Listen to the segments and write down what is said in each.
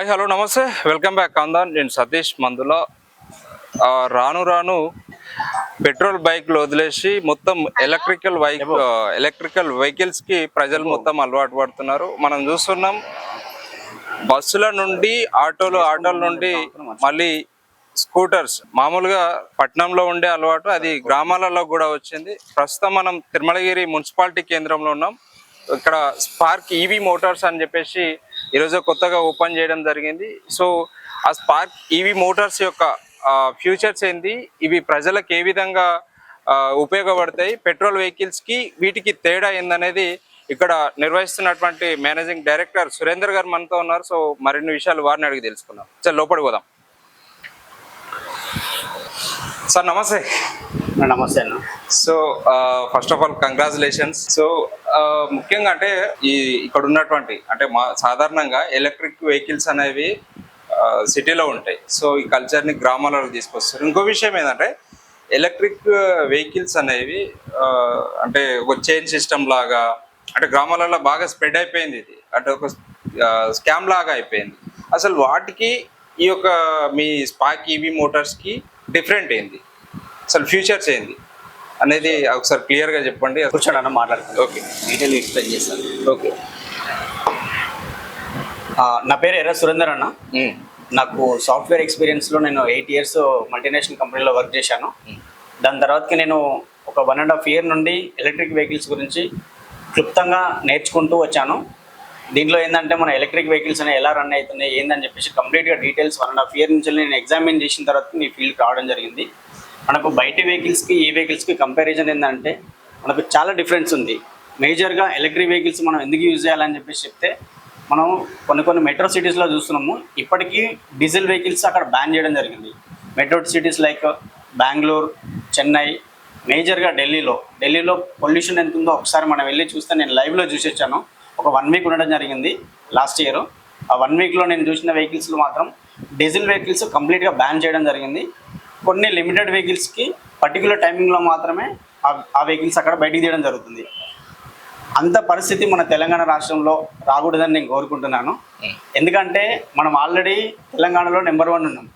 Hi hello నమస్తే. Welcome back అందాన్ నేను సతీష్ మందుల. రాను రాను పెట్రోల్ బైక్లు వదిలేసి మొత్తం ఎలక్ట్రికల్ బైక్ ఎలక్ట్రికల్ వెహికల్స్కి ప్రజలు మొత్తం అలవాటు పడుతున్నారు. మనం చూస్తున్నాం బస్సుల నుండి ఆటోలు ఆటోల నుండి మళ్ళీ స్కూటర్స్. మామూలుగా పట్నంలో ఉండే అలవాటు అది గ్రామాలలో కూడా వచ్చింది. ప్రస్తుతం మనం తిరుమలగిరి మున్సిపాలిటీ కేంద్రంలో ఉన్నాం. ఇక్కడ స్పార్క్ ఈవీ మోటార్స్ అని చెప్పేసి ఈరోజు కొత్తగా ఓపెన్ చేయడం జరిగింది. సో ఆ స్పార్క్ ఈవీ మోటార్స్ యొక్క ఫ్యూచర్స్ ఏంది? ఇవి ప్రజలకు ఏ విధంగా ఉపయోగపడతాయి? పెట్రోల్ వెహికల్స్కి వీటికి తేడా ఏందనేది ఇక్కడ నిర్వహిస్తున్నటువంటి మేనేజింగ్ డైరెక్టర్ సురేందర్ గారు మనతో ఉన్నారు. సో మరిన్ని విషయాలు వారిని అడిగి తెలుసుకుందాం. సార్ లోపలికి పోదాం. సార్ నమస్తే. నమస్తే అన్న. So first of all congratulations so ముఖ్యంగా అంటే ఈ ఇక్కడ ఉన్నటువంటి అంటే మా సాధారణంగా ఎలక్ట్రిక్ వెహికల్స్ అనేవి సిటీలో ఉంటాయి. సో ఈ కల్చర్ని గ్రామాలలో తీసుకొస్తారు. ఇంకో విషయం ఏంటంటే ఎలక్ట్రిక్ వెహికల్స్ అనేవి అంటే ఒక చైన్ సిస్టమ్ లాగా అంటే గ్రామాలలో బాగా స్ప్రెడ్ అయిపోయింది ఇది. అంటే ఒక స్కామ్ లాగా అయిపోయింది. అసలు వాటికి ఈ యొక్క మీ స్పాక్ ఈవీ మోటార్స్కి డిఫరెంట్ ఏంది? అసలు ఫ్యూచర్స్ ఏంది? అనేది ఒకసారి క్లియర్గా చెప్పండి. కూర్చోండి అన్న ఓకే. డీటెయిల్ ఎక్స్ప్లెయిన్ చేస్తాను. ఓకే. నా పేరు ఎర్ర సురేందర్ అన్న. నాకు సాఫ్ట్వేర్ ఎక్స్పీరియన్స్లో నేను ఎయిట్ ఇయర్స్ మల్టీనేషనల్ కంపెనీలో వర్క్ చేశాను. దాని తర్వాతకి నేను ఒక వన్ అండ్ హాఫ్ ఇయర్ నుండి ఎలక్ట్రిక్ వెహికల్స్ గురించి క్లుప్తంగా నేర్చుకుంటూ వచ్చాను. దీంట్లో ఏంటంటే మన ఎలక్ట్రిక్ వెహికల్స్ అనేవి ఎలా రన్ అవుతున్నాయి ఏందని చెప్పేసి కంప్లీట్గా details one and half year నుంచి నేను ఎగ్జామిన్ చేసిన తర్వాత మీ ఫీల్డ్కి రావడం జరిగింది. మనకు బయట వెహికల్స్కి ఈ వెహికల్స్కి కంపారిజన్ ఏంటంటే మనకు చాలా డిఫరెన్స్ ఉంది. మేజర్గా ఎలక్ట్రిక్ వెహికల్స్ మనం ఎందుకు యూజ్ చేయాలని చెప్పేసి చెప్తే మనం కొన్ని కొన్ని మెట్రో సిటీస్లో చూస్తున్నాము ఇప్పటికీ డీజిల్ వెహికల్స్ అక్కడ బ్యాన్ చేయడం జరిగింది. Metro cities like Bengaluru Chennai మేజర్గా ఢిల్లీలో ఢిల్లీలో పొల్యూషన్ ఎంత ఉందో ఒకసారి మనం వెళ్ళి చూస్తే నేను లైవ్లో చూసి వచ్చాను. ఒక వన్ వీక్ ఉండడం జరిగింది లాస్ట్ ఇయర్ ఆ వన్ వీక్లో నేను చూసిన వెహికల్స్లో మాత్రం డీజిల్ వెహికల్స్ కంప్లీట్గా బ్యాన్ చేయడం జరిగింది. కొన్ని లిమిటెడ్ వెహికల్స్కి పర్టికులర్ టైమింగ్లో మాత్రమే ఆ- వెహికల్స్ అక్కడ బయటికి తీయడం జరుగుతుంది. అంత పరిస్థితి మన తెలంగాణ రాష్ట్రంలో రాకూడదని నేను కోరుకుంటున్నాను. ఎందుకంటే మనం ఆల్రెడీ తెలంగాణలో నెంబర్ వన్ ఉన్నాం.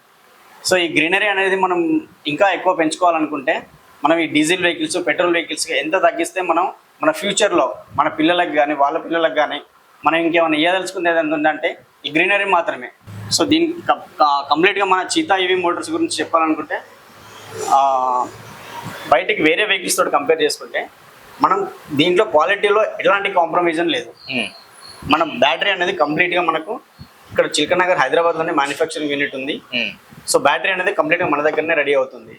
సో ఈ గ్రీనరీ అనేది మనం ఇంకా ఎక్కువ పెంచుకోవాలనుకుంటే మనం ఈ డీజిల్ వెహికల్స్ పెట్రోల్ వెహికల్స్కి ఎంత తగ్గిస్తే మనం మన ఫ్యూచర్లో మన పిల్లలకు కానీ వాళ్ళ పిల్లలకు కానీ మనం ఇంకేమైనా ఇయ్యదలుచుకుంది ఏదైనా ఉందంటే ఈ గ్రీనరీ మాత్రమే. సో దీనికి కంప్లీట్గా మన చీతా ఈవీ మోటార్స్ గురించి చెప్పాలనుకుంటే బయటికి వేరే వెహికల్స్ తోటి కంపేర్ చేసుకుంటే మనం దీంట్లో క్వాలిటీలో ఎలాంటి కాంప్రమైజన్ లేదు. మన బ్యాటరీ అనేది కంప్లీట్గా మనకు ఇక్కడ చిల్కనగర్ హైదరాబాద్లోనే మ్యానుఫ్యాక్చరింగ్ యూనిట్ ఉంది. సో బ్యాటరీ అనేది కంప్లీట్గా మన దగ్గరనే రెడీ అవుతుంది.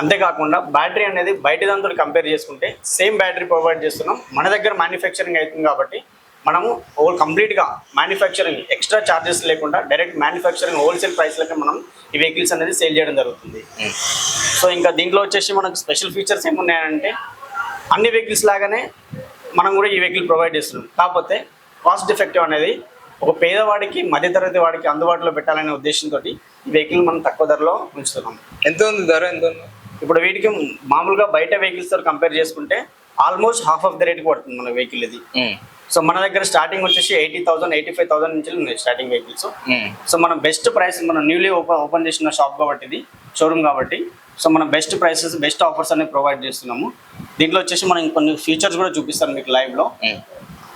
అంతేకాకుండా బ్యాటరీ అనేది బయట దాంతో కంపేర్ చేసుకుంటే సేమ్ బ్యాటరీ ప్రొవైడ్ చేస్తున్నాం. మన దగ్గర మ్యానుఫ్యాక్చరింగ్ అవుతుంది కాబట్టి మనము ఓల్ కంప్లీట్గా మ్యానుఫ్యాక్చరింగ్ ఎక్స్ట్రా ఛార్జెస్ లేకుండా డైరెక్ట్ మ్యానుఫ్యాక్చరింగ్ హోల్సేల్ ప్రైస్లకి మనం ఈ వెహికల్స్ అనేది సేల్ చేయడం జరుగుతుంది. సో ఇంకా దీంట్లో వచ్చేసి మనకు స్పెషల్ ఫీచర్స్ ఏమున్నాయంటే అన్ని వెహికల్స్ లాగానే మనం కూడా ఈ వెహికల్ ప్రొవైడ్ చేస్తున్నాం. కాకపోతే కాస్ట్ ఎఫెక్టివ్ అనేది ఒక పేదవాడికి మధ్యతరగతి వాడికి అందుబాటులో పెట్టాలనే ఉద్దేశంతో ఈ వెహికల్ మనం తక్కువ ధరలో ఉంచుతున్నాం. ఎంత ఉంది ధర? ఎంత ఉంది? ఇప్పుడు వీటికి మామూలుగా బయట వెహికల్స్తో కంపేర్ చేసుకుంటే ఆల్మోస్ట్ హాఫ్ ఆఫ్ ద రేట్కి పడుతుంది మన వెహికల్ ఇది. సో మన దగ్గర స్టార్టింగ్ వచ్చేసి eighty thousand eighty five thousand నుంచి ఉన్నాయి స్టార్టింగ్ వెహికల్స్ సో మనం బెస్ట్ ప్రైస్ మనం న్యూలీ ఓపెన్ ఓపెన్ చేసిన షాప్ కాబట్టి ఇది షోరూమ్ కాబట్టి. సో మనం బెస్ట్ ప్రైసెస్ బెస్ట్ ఆఫర్స్ అనేవి ప్రొవైడ్ చేస్తున్నాము. దీంట్లో వచ్చేసి మనం కొన్ని ఫీచర్స్ కూడా చూపిస్తాను మీకు లైవ్లో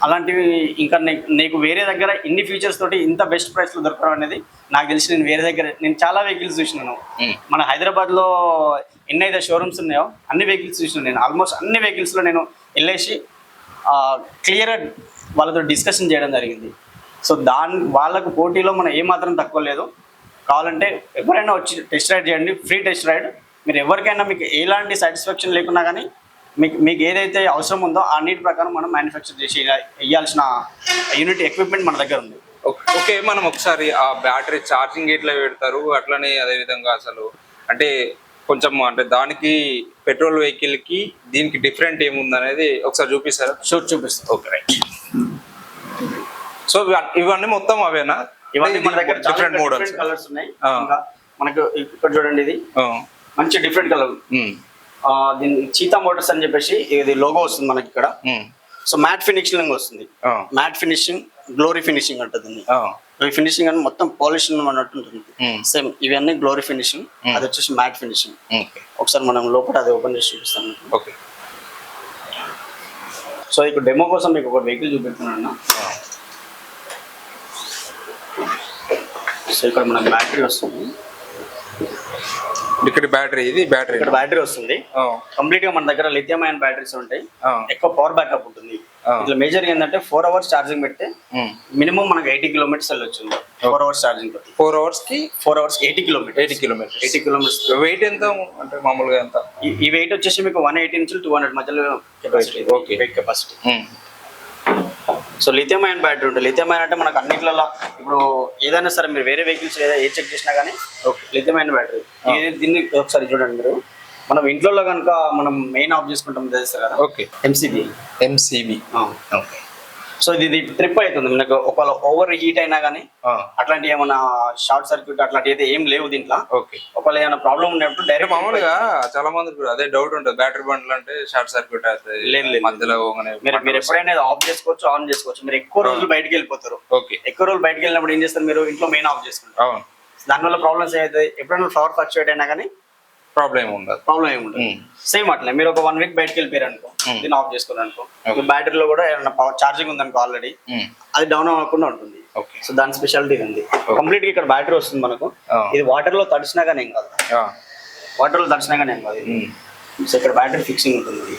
అలాంటివి ఇంకా నీకు నీకు వేరే దగ్గర ఇన్ని ఫీచర్స్ తోటి ఇంత బెస్ట్ ప్రైస్లో దొరకడం అనేది నాకు తెలిసి నేను వేరే దగ్గర నేను చాలా వెహికల్స్ చూసినాను. మన హైదరాబాద్లో ఎన్నైతే షోరూమ్స్ ఉన్నాయో అన్ని వెహికల్స్ చూసినాను నేను. ఆల్మోస్ట్ అన్ని వెహికల్స్లో నేను వెళ్ళేసి క్లియర్గా వాళ్ళతో డిస్కషన్ చేయడం జరిగింది. సో దాని వాళ్ళకు పోటీలో మనం ఏమాత్రం తక్కువ లేదు. కావాలంటే ఎవరైనా వచ్చి టెస్ట్ రైడ్ చేయండి. ఫ్రీ టెస్ట్ రైడ్ మీరు ఎవరికైనా మీకు ఎలాంటి సాటిస్ఫాక్షన్ లేకున్నా కానీ మీకు మీకు ఏదైతే అవసరం ఉందో ఆ నీటి ప్రకారం మనం మ్యానుఫ్యాక్చర్ చేసి ఇవ్వాల్సిన యూనిట్ ఎక్విప్మెంట్ మన దగ్గర ఉంది. ఓకే- ఓకే మనం ఒకసారి ఆ బ్యాటరీ ఛార్జింగ్ ఎట్లా పెడతారు. అట్లనే అదే విధంగా అసలు అంటే కొంచెం అంటే దానికి పెట్రోల్ వెహికల్కి దీనికి డిఫరెంట్ ఏముంది అనేది ఒకసారి చూపిస్తారా? షూట్ చూపిస్తాం. Okay right. సో ఇవ- ఇవన్నీ మొత్తం అవేనా? ఇవన్నీ మన దగ్గర డిఫరెంట్ మోడల్స్. కలర్స్ ఉన్నాయి. మనకు ఇక్కడ చూడండి ఇది. మంచి డిఫరెంట్ కలర్. దీని చీతా మోటార్స్ అని చెప్పేసి ఇది లోగో వస్తుంది మనకి ఇక్కడ. సో మ్యాట్ ఫినిషింగ్ వస్తుంది. మ్యాట్ ఫినిషింగ్ గ్లోరీ ఫినిషింగ్ అంటుంది ఫినిషింగ్ అని మొత్తం పాలిష్ అన్నట్టు ఉంటుంది. Hmm. సేమ్ ఇవన్నీ గ్లోరీ ఫినిషింగ్ అది వచ్చేసి మ్యాట్ ఫినిషింగ్ ఒకసారి మనం లోపల అది ఓపెన్ చేసి చూపిస్తాను. మీకు. ఓకే సో ఇక్కడ డెమో కోసం మీకు ఒక వెహికల్ చూపెడుతున్నాను సో ఇక్కడ మనకు బ్యాటరీ వస్తుంది. ఇక్కడ బ్యాటరీ ఇది బ్యాటరీ. ఇక్కడ బ్యాటరీ వస్తుంది. కంప్లీట్గా మన దగ్గర లిథియం అయన్ బ్యాటరీస్ ఉంటాయి. ఎక్కువ పవర్ బ్యాకప్ ఉంటుంది. ఇట్లా మేజర్ ఏంటంటే ఫోర్ అవర్స్ ఛార్జింగ్ పెడితే మినిమం మనకి ఎయిటీ కిలోమీటర్స్ వెళ్ళొచ్చు. ఫోర్ అవర్స్ ఛార్జింగ్ పెట్టి ఫోర్ అవర్స్కి four hours eighty kilometre eighty kilometres eighty kilometres weight ఎంత అంటే మామూలుగా ఎంత? ఈ వెయిట్ వచ్చేసి మీకు వన్ ఎయిటీ నుంచి టూ హండ్రెడ్ మధ్యలో capacity Okay. Weight capacity so lithium ion battery ఉంటుంది. లిథియం అయన్ అంటే మనకు అన్నిట్లలో ఇప్పుడు ఏదైనా సరే మీరు వేరే వెహికల్స్ ఏదో ఏ చెక్ చేసినా కానీ లిథియం అయన్ బ్యాటరీ ఇది దీన్ని ఒకసారి చూడండి మీరు. మనం ఇంట్లో కనుక మనం మెయిన్ ఆఫ్ చేసుకుంటాం తెలుస్తారు కదా? Okay MCB MCB okay so ఇది ట్రిప్ అవుతుంది మనకు ఒకవేళ ఓవర్ హీట్ అయినా కానీ అట్లాంటి ఏమైనా షార్ట్ సర్క్యూట్ అట్లాంటి అయితే ఏం లేవు దీంట్లో. ఓకే ఒకవేళ ఏమైనా ప్రాబ్లం ఉన్నప్పుడు డైరెక్ట్ మామూలుగా చాలా కూడా అదే డౌట్ ఉంటుంది. బ్యాటరీ బండ్లు అంటే షార్ట్ సర్క్యూట్ అవుతుంది లేదు, లేదు. మధ్యలో మీరు మీరు ఎప్పుడైనా ఆఫ్ చేసుకోవచ్చు ఆన్ చేసుకోవచ్చు. మీరు ఎక్కువ రోజులు బయటకు వెళ్ళిపోతారు. ఓకే ఎక్కువ రోజులు బయటకు వెళ్ళినప్పుడు ఏం చేస్తారు మీరు? ఇంట్లో మెయిన్ ఆఫ్ చేసుకుంటారు. దానివల్ల ప్రాబ్లమ్స్ ఏమైతే ఎప్పుడైనా ఫ్లవర్ ఫ్లక్చువేట్ అయినా కానీ ప్రాబ్లం ఉండదు. ప్రాబ్లం ఏమి ఉండదు. సేమ్ అట్లే. మీరు ఒక వన్ వీక్ బయటకు వెళ్ళిపోయారు అనుకో. దీన్ని ఆఫ్ చేసుకున్నారు అనుకో. బ్యాటరీలో కూడా ఏమైనా పవర్ ఛార్జింగ్ ఉందనుకో ఆల్రెడీ అది డౌన్ అవ్వకుండా ఉంటుంది. సో దాని స్పెషాలిటీ ఉంది. కంప్లీట్గా ఇక్కడ బ్యాటరీ వస్తుంది మనకు. ఇది వాటర్లో తడిసినా కానీ ఏం కాదు. వాటర్లో తడిసినా కానీ ఏం కాదు. సో ఇక్కడ బ్యాటరీ ఫిక్సింగ్ ఉంటుంది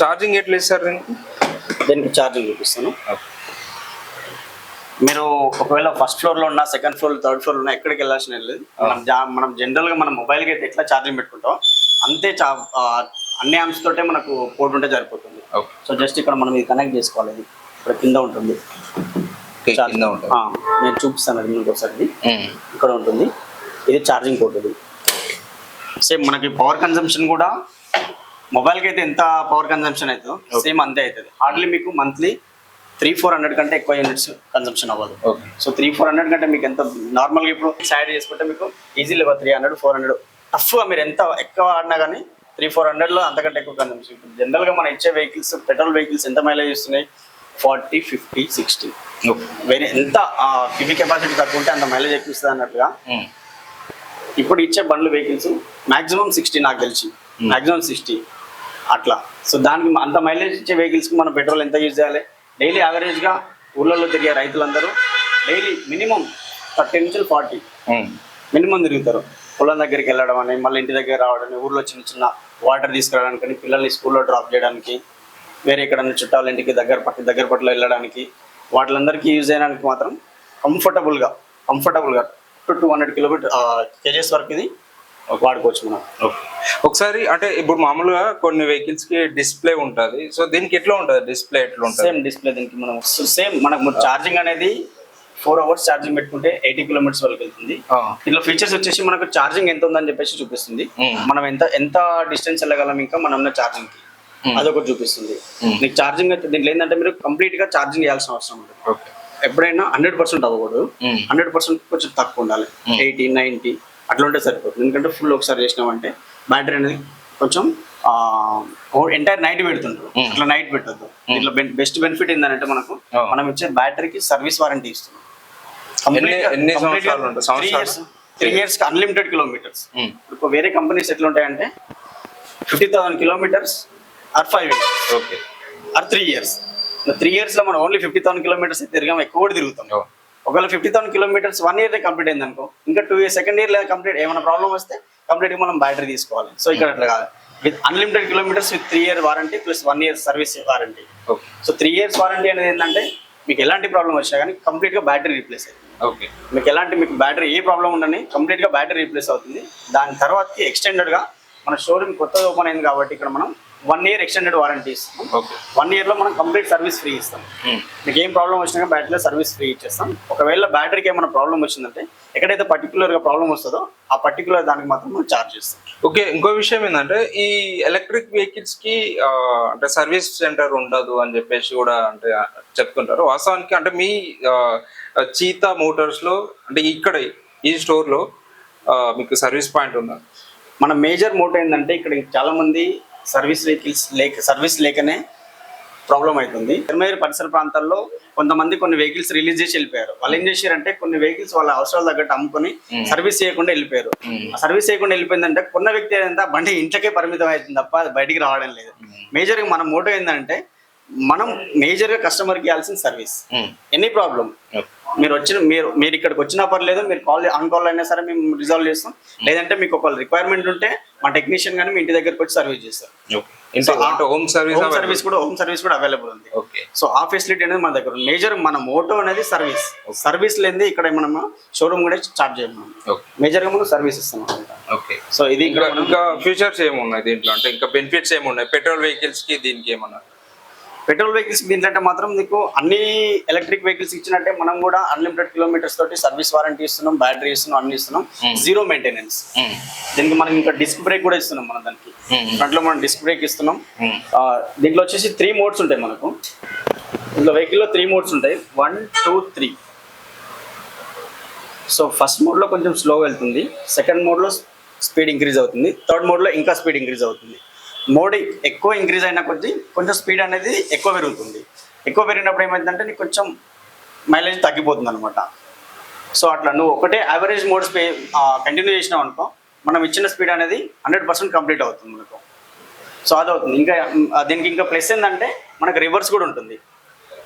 ఛార్జింగ్ ఎట్లా ఇస్తారు దీనికి? దీనికి ఛార్జింగ్ చూపిస్తాను. మీరు ఒకవేళ ఫస్ట్ ఫ్లోర్లో ఉన్నా సెకండ్ ఫ్లోర్ థర్డ్ ఫ్లోర్ ఉన్నా ఎక్కడికి వెళ్ళాల్సిన లేదు. మనం జా- మనం జనరల్గా మన మొబైల్కి అయితే ఎట్లా ఛార్జింగ్ పెట్టుకుంటాం అంతే చా ఆ, అన్ని యామ్స్ తోటే మనకు పోర్ట్ ఉంటే సరిపోతుంది. ఓకే. సో జస్ట్ ఇక్కడ మనం ఇది కనెక్ట్ చేసుకోవాలి. ఇది ఇక్కడ కింద ఉంటుంది. కింద ఉంటుంది. ఆ, నేను చూపిస్తాను అది మీకు ఒకసారి ఇది. ఇక్కడ ఉంటుంది. ఇది ఛార్జింగ్ పోర్ట్ ఇది. సేమ్ మనకి పవర్ కన్సంప్షన్ కూడా మొబైల్కి అయితే ఎంత పవర్ కన్సంప్షన్ అవుతుందో సేమ్ అంతే అవుతుంది. హార్డ్లీ మీకు మంత్లీ త్రీ ఫోర్ హండ్రెడ్ కంటే ఎక్కువ యూనిట్స్ కన్సంప్షన్ అవ్వదు. Okay. So three four hundred కంటే మీకు ఎంత నార్మల్గా ఇప్పుడు సైడ్ చేసుకుంటే మీకు easy level three hundred four hundred. టఫ్గా మీరు ఎంత ఎక్కువ ఆడినా కానీ త్రీ ఫోర్ హండ్రెడ్లో అంతకంటే ఎక్కువ కన్సంప్షన్ ఇప్పుడు జనరల్గా మనం ఇచ్చే వెహికల్స్ పెట్రోల్ వెహికల్స్ ఎంత మైలేజ్ ఇస్తున్నాయి? Forty fifty sixty. వేరే ఎంత కివి కెపాసిటీ తక్కువ ఉంటే అంత మైలేజ్ ఎక్కువ ఇస్తుంది అన్నట్టుగా. ఇప్పుడు ఇచ్చే బండ్లు వెహికల్స్ మాక్సిమం సిక్స్టీ నాకు తెలిసి. మాక్సిమం సిక్స్టీ అట్లా. సో దానికి అంత మైలేజ్ ఇచ్చే వెహికల్స్కి మనం పెట్రోల్ ఎంత యూజ్ చేయాలి? డైలీ యావరేజ్గా ఊళ్ళలో తిరిగే రైతులందరూ డైలీ మినిమం థర్టీ నుంచి ఫార్టీ మినిమం తిరుగుతారు. పొలం దగ్గరికి వెళ్ళడం అని మళ్ళీ ఇంటి దగ్గర రావడం అని, ఊర్లో చిన్న చిన్న వాటర్ తీసుకురావడానికి పిల్లల్ని స్కూల్లో డ్రాప్ చేయడానికి వేరే ఎక్కడన్నా చుట్టాల ఇంటికి దగ్గర పట్టి దగ్గర పట్ల వెళ్ళడానికి వాటిలందరికీ యూజ్ చేయడానికి మాత్రం కంఫర్టబుల్గా కంఫర్టబుల్గా two two hundred kilometre KGs వరకు ఇది వాడుకోవచ్చు మనం. ఓకే ఒకసారి అంటే ఇప్పుడు మామూలుగా కొన్ని వెహికల్స్కి డిస్ప్లే ఉంటది. సో దీనికి ఎట్లా ఉంటది? డిస్ప్లే ఎట్లా ఉంటది సేమ్ డిస్ప్లే దీనికి మనం సేమ్ మనకు ఛార్జింగ్ అనేది ఫోర్ అవర్స్ ఛార్జింగ్ పెట్టుకుంటే ఎయిటీ కిలోమీటర్స్ వరకు వెళ్తుంది. ఇందులో ఫీచర్స్ వచ్చేసి మనకు ఛార్జింగ్ ఎంత ఉందని చెప్పేసి చూపిస్తుంది. Hmm. మనం ఎంత ఎంత డిస్టెన్స్ వెళ్ళగలం ఇంకా మనం ఛార్జింగ్కి. Hmm. అదొకటి చూపిస్తుంది. Hmm. మీకు ఛార్జింగ్ అయితే దీంట్లో ఏంటంటే మీరు కంప్లీట్గా ఛార్జింగ్ చేయాల్సిన అవసరం ఉంటుంది ఎప్పుడైనా హండ్రెడ్ పర్సెంట్ అవ్వకూడదు. హండ్రెడ్ పర్సెంట్ కొంచెం తక్కువ ఉండాలి. ఎయిటీ నైన్టీ అట్లా ఉంటే సరిపోతుంది. ఎందుకంటే ఫుల్ ఒకసారి చేసినామంటే బ్యాటరీ అనేది కొంచెం ఎంటైర్ నైట్ పెడుతుంటారు. Hmm. అట్లా నైట్ పెట్టద్దు. దీంట్లో బెస్ట్ బెనిఫిట్ ఏంటంటే మనకు Oh. మనం ఇచ్చే బ్యాటరీకి సర్వీస్ వారంటీ ఇస్తున్నాం? త్రీ ఇయర్స్ అన్లిమిటెడ్ కిలోమీటర్స్ ఇప్పుడు వేరే కంపెనీస్ ఎట్లా ఉంటాయంటే fifty thousand kilometres or five years okay or three years three ఇయర్స్లో మనం ఓన్లీ ఫిఫ్టీ థౌసండ్ కిలోమీటర్స్ తిరిగాం ఎక్కువ కూడా తిరుగుతాం. ఓ, ఒకవేళ fifty thousand kilometres one year complete అయింది అనుకో ఇంకా టూ ఇయర్స్ సెకండ్ ఇయర్ లేదా కంప్లీట్ ఏమైనా ప్రాబ్లం వస్తే కంప్లీట్ మనం బ్యాటరీ తీసుకోవాలి. సో ఇక్కడ అట్లా కాదు. With unlimited kilometres with three year warranty plus one year service warranty okay so three years warranty అనేది ఏంటంటే మీకు ఎలాంటి ప్రాబ్లం వచ్చినా కానీ కంప్లీట్గా బ్యాటరీ రీప్లేస్ అవుతుంది ఓకే మీకు ఎలాంటి మీకు బ్యాటరీ ఏ ప్రాబ్లం ఉండని కంప్లీట్గా బ్యాటరీ రీప్లేస్ అవుతుంది. దాని తర్వాతకి ఎక్స్టెండెడ్గా మన షోరూమ్ కొత్తగా ఓపెన్ అయింది కాబట్టి ఇక్కడ మనం వన్ ఇయర్ ఎక్స్టెండెడ్ వారంటీ ఇస్తాం. ఓకే. వన్ ఇయర్లో మనం కంప్లీట్ సర్వీస్ ఫ్రీ ఇస్తాం. ఉమ్, మీకు ఏం ప్రాబ్లం వచ్చినా బ్యాటరీలో సర్వీస్ ఫ్రీ ఇచ్చేస్తాం. ఒకవేళ బ్యాటరీకి ఏమైనా ప్రాబ్లం వచ్చిందంటే ఎక్కడైతే పర్టికులర్గా ప్రాబ్లం వస్తుందో ఆ పర్టికులర్ దానికి మాత్రం మనం చార్జ్ చేస్తాం. ఓకే ఇంకో విషయం ఏంటంటే ఈ ఎలక్ట్రిక్ వెహికల్స్కి ఆ, అంటే సర్వీస్ సెంటర్ ఉండదు అని చెప్పేసి కూడా అంటే చెప్తుంటారు. వాస్తవానికి అంటే మీ చీతా మోటార్స్లో అంటే ఇక్కడ ఈ స్టోర్లో ఆ, మీకు సర్వీస్ పాయింట్ ఉందా? మన మేజర్ మోటో ఏంటంటే ఇక్కడ చాలా మంది సర్వీస్ వెహికల్స్ లేక సర్వీస్ లేకనే ప్రాబ్లం అవుతుంది తిరుమల పరిసర ప్రాంతాల్లో కొంతమంది కొన్ని వెహికల్స్ రిలీజ్ చేసి వెళ్ళిపోయారు. వాళ్ళు ఏం చేశారంటే కొన్ని వెహికల్స్ వాళ్ళ అవసరాలు తగ్గట్టు అమ్ముకొని సర్వీస్ చేయకుండా వెళ్ళిపోయారు. ఆ సర్వీస్ చేయకుండా వెళ్ళిపోయిందంటే కొన్న వ్యక్తి ఏంటంటే బండి ఇంట్లోకే పరిమితం అవుతుంది తప్ప అది బయటికి రావడం లేదు. మేజర్గా మన మోటో ఏంటంటే మనం మేజర్గా కస్టమర్కి ఇవ్వాల్సిన సర్వీస్ ఎనీ ప్రాబ్లం మీరు వచ్చిన మీరు మీరు ఇక్కడికి వచ్చినా పర్లేదు మీరు కాల్ ఆన్ కాల్ అయినా సరే మేము రిజాల్వ్ చేస్తాం. లేదంటే మీకు ఒక రిక్వైర్మెంట్ ఉంటే మా టెక్నీషియన్ కానీ మీ ఇంటి దగ్గరకు వచ్చి సర్వీస్ చేస్తారు. హోమ్ సర్వీస్ హోమ్ సర్వీస్ కూడా హోమ్ సర్వీస్ కూడా అవైలబుల్ ఉంది. సో ఆ ఫెసిలిటీ అనేది మన దగ్గర మేజర్ మన మోటో అనేది సర్వీస్ సర్వీస్ లేనిది ఇక్కడ మనం షోరూమ్ కూడా స్టార్ట్ చేయం మనం ఓకే మేజర్గా మనం సర్వీస్ ఇస్తాం ఓకే సో ఇది ఇంకా ఫ్యూచర్స్ ఏమున్నాయి దీంట్లో? అంటే ఇంకా బెనిఫిట్స్ ఏమున్నాయి? పెట్రోల్ వెహికల్స్కి దీనికి ఏమన్నా పెట్రోల్ వెహికల్స్ దీంట్లో అంటే మాత్రం నీకు అన్ని ఎలక్ట్రిక్ వెహికల్స్ ఇచ్చినట్టే మనం కూడా అన్లిమిటెడ్ కిలోమీటర్స్ తోటి సర్వీస్ వారంటీ ఇస్తున్నాం బ్యాటరీ ఇస్తున్నాం అన్ని ఇస్తున్నాం. Zero maintenance. దీనికి మనం ఇంకా డిస్క్ బ్రేక్ కూడా ఇస్తున్నాం మనం దానికి. ఫ్రంట్లో మనం డిస్క్ బ్రేక్ ఇస్తున్నాం. దీంట్లో వచ్చేసి త్రీ మోడ్స్ ఉంటాయి మనకు. దీంట్లో వెహికల్లో త్రీ మోడ్స్ ఉంటాయి. One two three so first మోడ్లో కొంచెం స్లో వెళ్తుంది. సెకండ్ మోడ్లో స్పీడ్ ఇంక్రీజ్ అవుతుంది. థర్డ్ మోడ్లో ఇంకా స్పీడ్ ఇంక్రీజ్ అవుతుంది. మోడీ ఎక్కువ ఇంక్రీజ్ అయిన కొద్దీ కొంచెం స్పీడ్ అనేది ఎక్కువ పెరుగుతుంది. ఎక్కువ పెరిగినప్పుడు ఏమైందంటే నీకు కొంచెం మైలేజ్ తగ్గిపోతుంది అనమాట సో అట్లా నువ్వు ఒకటే యావరేజ్ మోడ్ స్పీ కంటిన్యూ చేసినావు అనుకో మనం ఇచ్చిన స్పీడ్ అనేది హండ్రెడ్ పర్సెంట్ కంప్లీట్ అవుతుంది మనకు. సో అది అవుతుంది ఇంకా దీనికి ఇంకా ప్లస్ ఏంటంటే మనకు రివర్స్ కూడా ఉంటుంది.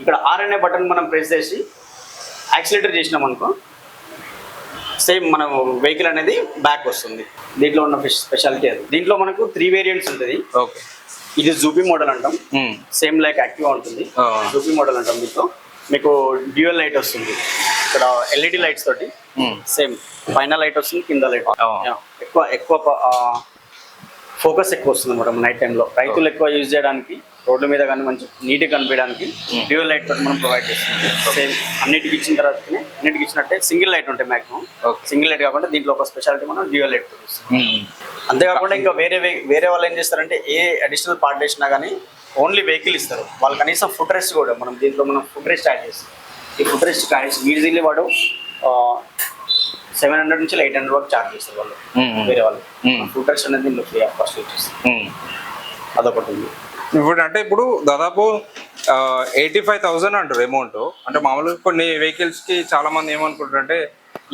ఇక్కడ ఆర్ అనే బటన్ మనం ప్రెస్ చేసి యాక్సిలేటర్ చేసినాం అనుకో సేమ్ మన వెహికల్ అనేది బ్యాక్ వస్తుంది. దీంట్లో ఉన్న స్పెషాలిటీ అది. దీంట్లో మనకు త్రీ వేరియంట్స్ ఉంటుంది. ఓకే. ఇది జూపీ మోడల్ అంటాం. సేమ్ లైక్ యాక్టివా ఉంటుంది. జూపీ మోడల్ అంటాం దీంట్లో. మీకు డ్యూయల్ లైట్ వస్తుంది. ఇక్కడ ఎల్ఈడి లైట్స్ తోటి. సేమ్ పైన లైట్ వస్తుంది కింద లైట్. ఎక్కువ ఎక్కువ ఫోకస్ ఎక్కువ వస్తుంది అనమాట నైట్ టైంలో. రైతులు ఎక్కువ యూజ్ చేయడానికి రోడ్ల మీద కానీ మంచి నీట్గా కనిపించడానికి డ్యూయల్ లైట్ తోటి మనం ప్రొవైడ్ చేస్తాం. సేమ్ అన్నిటికి ఇచ్చిన తర్వాతనే అన్నిటికి ఇచ్చినట్టే సింగిల్ లైట్ ఉంటాయి మాక్సిమం. సింగిల్ లైట్ కాకుండా దీంట్లో ఒక స్పెషాలిటీ మనం డ్యూయల్ లైట్ అంతేకాకుండా ఇంకా వేరే వేరే వాళ్ళు ఏం చేస్తారంటే ఏ అడిషనల్ పార్ట్ వేసినా కానీ ఓన్లీ వెహికల్ ఇస్తారు. వాళ్ళు కనీసం ఫుడ్ రెస్ట్ కూడా మనం దీంట్లో మనం ఫుడ్ రెస్ట్ యాడ్ చేస్తాం. ఈ ఫుడ్ రెస్ట్ ఈజీలీ వాడు సెవెన్ హండ్రెడ్ నుంచి ఎయిట్ హండ్రెడ్ వరకు చార్జ్ చేస్తారు వాళ్ళు. వేరే వాళ్ళు. ఫుడ్ రెస్ట్ అనేది దీంట్లో ఫ్రీ ఆఫ్ కాస్ట్ అదొకటి ఉంది. ఇప్పుడు అంటే ఇప్పుడు దాదాపు ఎయిటీ ఫైవ్ థౌసండ్ అంటారు అమౌంట్ అంటే మామూలుగా కొన్ని వెహికల్స్కి చాలా మంది ఏమనుకుంటారు అంటే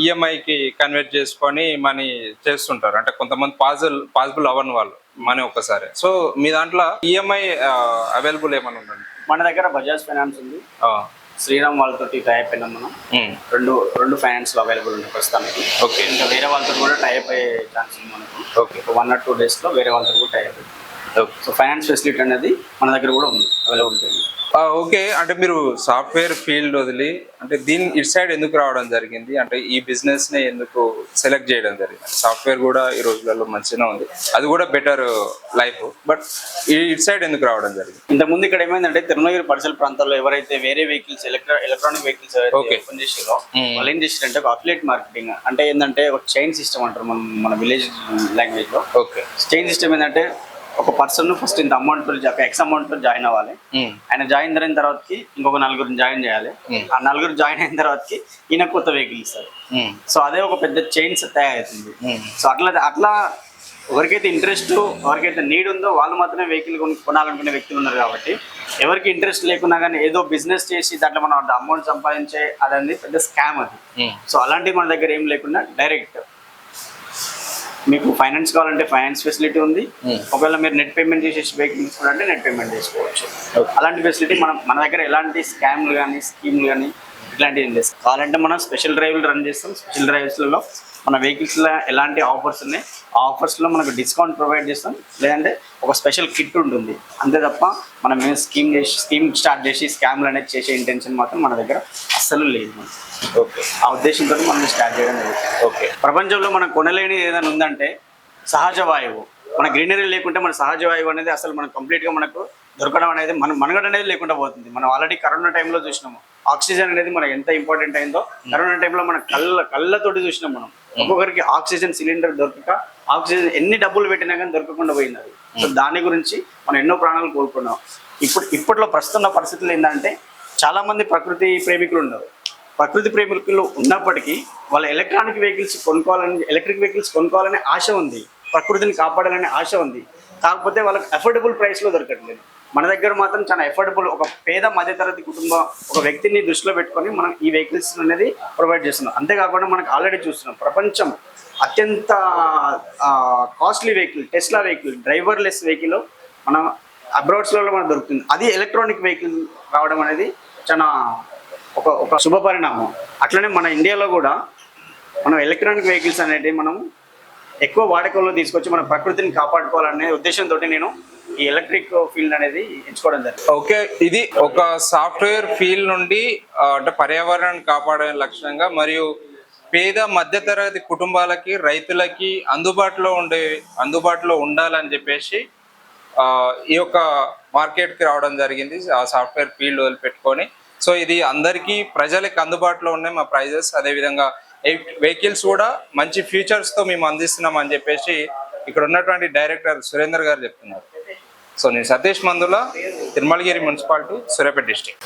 ఈఎంఐకి కన్వర్ట్ చేసుకొని మనీ చేస్తుంటారు. అంటే కొంతమంది పాజిబుల్ పాసిబుల్ అవ్వని వాళ్ళు మనీ ఒక్కసారి. సో మీ దాంట్లో E ఈఎంఐ అవైలబుల్ ఏమైనా ఉందండి మన దగ్గర బజాజ్ ఫైనాన్స్ ఉంది. శ్రీరామ్ వాళ్ళతోటి టైప్ అయినాం మనం. రెండు రెండు ఫైనాన్స్లో అవైలబుల్ ఉన్నాయి ప్రస్తుతానికి. ఓకే. ఇంకా వేరే వాళ్ళతో కూడా టైప్ అయ్యే ఛాన్స్ ఉంది మనకు. ఓకే. వన్ ఆర్ టూ డేస్లో వేరే వాళ్ళతో కూడా type okay so finance facility అనేది మన దగ్గర కూడా ఉంది అవైలబుల్ ఉంది. ఓకే. అంటే మీరు సాఫ్ట్వేర్ ఫీల్డ్ వదిలి అంటే దీని ఇటు సైడ్ ఎందుకు రావడం జరిగింది? అంటే ఈ బిజినెస్ని ఎందుకు సెలెక్ట్ చేయడం జరిగింది? సాఫ్ట్వేర్ కూడా ఈ రోజులలో మంచిగా ఉంది. అది కూడా బెటర్ లైఫ్ బట్ ఇటు సైడ్ ఎందుకు రావడం జరిగింది? ఇంతకుముందు ఇక్కడ ఏమైందంటే తిరుమలగిరి పరిసర ప్రాంతాల్లో ఎవరైతే వేరే vehicles electro electronic vehicles. Open చేసారో. వాళ్ళు ఏం చేశారంటే ఒక అఫిలేట్ మార్కెటింగ్ అంటే ఏంటంటే ఒక చైన్ సిస్టమ్ అంటారు మన మన విలేజ్ లాంగ్వేజ్లో. ఓకే. చైన్ సిస్టమ్ ఏంటంటే ఒక పర్సన్ ఫస్ట్ ఇంత అమౌంట్ ఒక ఎక్స్ అమౌంట్తో జాయిన్ అవ్వాలి. ఆయన జాయిన్ అయిన తర్వాతకి ఇంకొక నలుగురు జాయిన్ చేయాలి. ఆ నలుగురు జాయిన్ అయిన తర్వాతకి ఈయన కొత్త వెహికల్ ఇస్తారు. సో అదే ఒక పెద్ద చైన్స్ తయారవుతుంది. సో అట్లా అట్లా ఎవరికైతే ఇంట్రెస్ట్ ఎవరికైతే నీడ్ ఉందో వాళ్ళు మాత్రమే వెహికల్ కొను కొనాలనుకునే వ్యక్తులు ఉన్నారు కాబట్టి ఎవరికి ఇంట్రెస్ట్ లేకున్నా కానీ ఏదో బిజినెస్ చేసి దాంట్లో మనం అమౌంట్ సంపాదించే అదన్నీ పెద్ద స్కామ్ అది. సో అలాంటివి మన దగ్గర ఏం లేకుండా డైరెక్ట్ మీకు ఫైనాన్స్ కావాలంటే ఫైనాన్స్ ఫెసిలిటీ ఉంది. Hmm. ఒకవేళ మీరు నెట్ పేమెంట్ చేసేసి వెహికల్ తీసుకోవాలంటే నెట్ పేమెంట్ చేసుకోవచ్చు. అలాంటి ఫెసిలిటీ మనం మన దగ్గర ఎలాంటి స్కామ్లు కానీ స్కీమ్లు కానీ ఇట్లాంటివి ఏం లేదు. కావాలంటే మనం స్పెషల్ డ్రైవ్లు రన్ చేస్తాం. స్పెషల్ డ్రైవ్స్లలో మన వెహికల్స్లో ఎలాంటి ఆఫర్స్ ఉన్నాయి? ఆ ఆఫర్స్లో మనకు డిస్కౌంట్ ప్రొవైడ్ చేస్తాం. లేదంటే ఒక స్పెషల్ కిట్ ఉంటుంది. అంతే తప్ప మనం ఏం స్కీమ్ చేసి స్కీమ్ స్టార్ట్ చేసి స్కామ్లు అనేది చేసే ఇంటెన్షన్ మాత్రం మన దగ్గర అస్సలు లేదు. మనకి. ఓకే. ఆ ఉద్దేశంతో మనం స్టార్ట్ చేయడం జరుగుతుంది ఓకే. ప్రపంచంలో మనం కొనలేని ఏదైనా ఉందంటే సహజ వాయువు. మన గ్రీనరీ లేకుంటే మన సహజ వాయువు అనేది అసలు మనం కంప్లీట్గా మనకు దొరకడం అనేది మన మనుగడ అనేది లేకుండా పోతుంది. మనం ఆల్రెడీ కరోనా టైంలో చూసినాము. ఆక్సిజన్ అనేది మనకు ఎంత ఇంపార్టెంట్ అయిందో కరోనా టైంలో మన కళ్ళ కళ్ళతోటి చూసినాం మనం. ఒక్కొక్కరికి ఆక్సిజన్ సిలిండర్ దొరకక ఆక్సిజన్ ఎన్ని డబ్బులు పెట్టినా కానీ దొరకకుండా పోయింది అది సో దాని గురించి మనం ఎన్నో ప్రాణాలు కోల్పోన్నాం ఇప్పుడు ఇప్పట్లో ప్రస్తుతం ఉన్న పరిస్థితులు ఏంటంటే చాలా మంది ప్రకృతి ప్రేమికులు ఉన్నారు. ప్రకృతి ప్రేమికులు ఉన్నప్పటికీ వాళ్ళ ఎలక్ట్రానిక్ వెహికల్స్ కొనుక్కోవాలని ఎలక్ట్రిక్ వెహికల్స్ కొనుక్కోవాలనే ఆశ ఉంది. ప్రకృతిని కాపాడాలనే ఆశ ఉంది. కాకపోతే వాళ్ళకి అఫోర్డబుల్ ప్రైస్లో దొరకట్లేదు. మన దగ్గర మాత్రం చాలా ఎఫోర్డబుల్ ఒక పేద మధ్యతరగతి కుటుంబం ఒక వ్యక్తిని దృష్టిలో పెట్టుకొని మనం ఈ వెహికల్స్ అనేది ప్రొవైడ్ చేస్తున్నాం. అంతేకాకుండా మనకు ఆల్రెడీ చూస్తున్నాం ప్రపంచం అత్యంత costly vehicle Tesla vehicle driverless vehicle మనం అబ్రాడ్స్లలో మనకు దొరుకుతుంది. అది ఎలక్ట్రానిక్ వెహికల్ రావడం అనేది చాలా ఒక ఒక శుభ పరిణామం. అట్లనే మన ఇండియాలో కూడా మనం ఎలక్ట్రానిక్ వెహికల్స్ అనేటివి మనం ఎక్కువ వాడకంలో తీసుకొచ్చి మన ప్రకృతిని కాపాడుకోవాలనే ఉద్దేశంతో నేను ఈ ఎలక్ట్రిక్ ఫీల్డ్ అనేది ఎంచుకోవడం జరిగింది. ఓకే ఇది ఒక సాఫ్ట్వేర్ ఫీల్డ్ నుండి అంటే పర్యావరణాన్ని కాపాడే లక్ష్యంగా మరియు పేద మధ్యతరగతి కుటుంబాలకి రైతులకి అందుబాటులో ఉండే అందుబాటులో ఉండాలని చెప్పేసి ఈ యొక్క మార్కెట్కి రావడం జరిగింది ఆ సాఫ్ట్వేర్ ఫీల్డ్ వదిలిపెట్టుకొని సో ఇది అందరికీ ప్రజలకి అందుబాటులో ఉన్నాయి మా ప్రైజెస్. అదేవిధంగా వెహికల్స్ కూడా మంచి ఫ్యూచర్స్తో మేము అందిస్తున్నాం అని చెప్పేసి ఇక్కడ ఉన్నటువంటి డైరెక్టర్ సురేందర్ గారు చెప్తున్నారు. సో నేను సతీష్ మందుల తిరుమలగిరి మున్సిపాలిటీ సూర్యాపేట డిస్టిక్.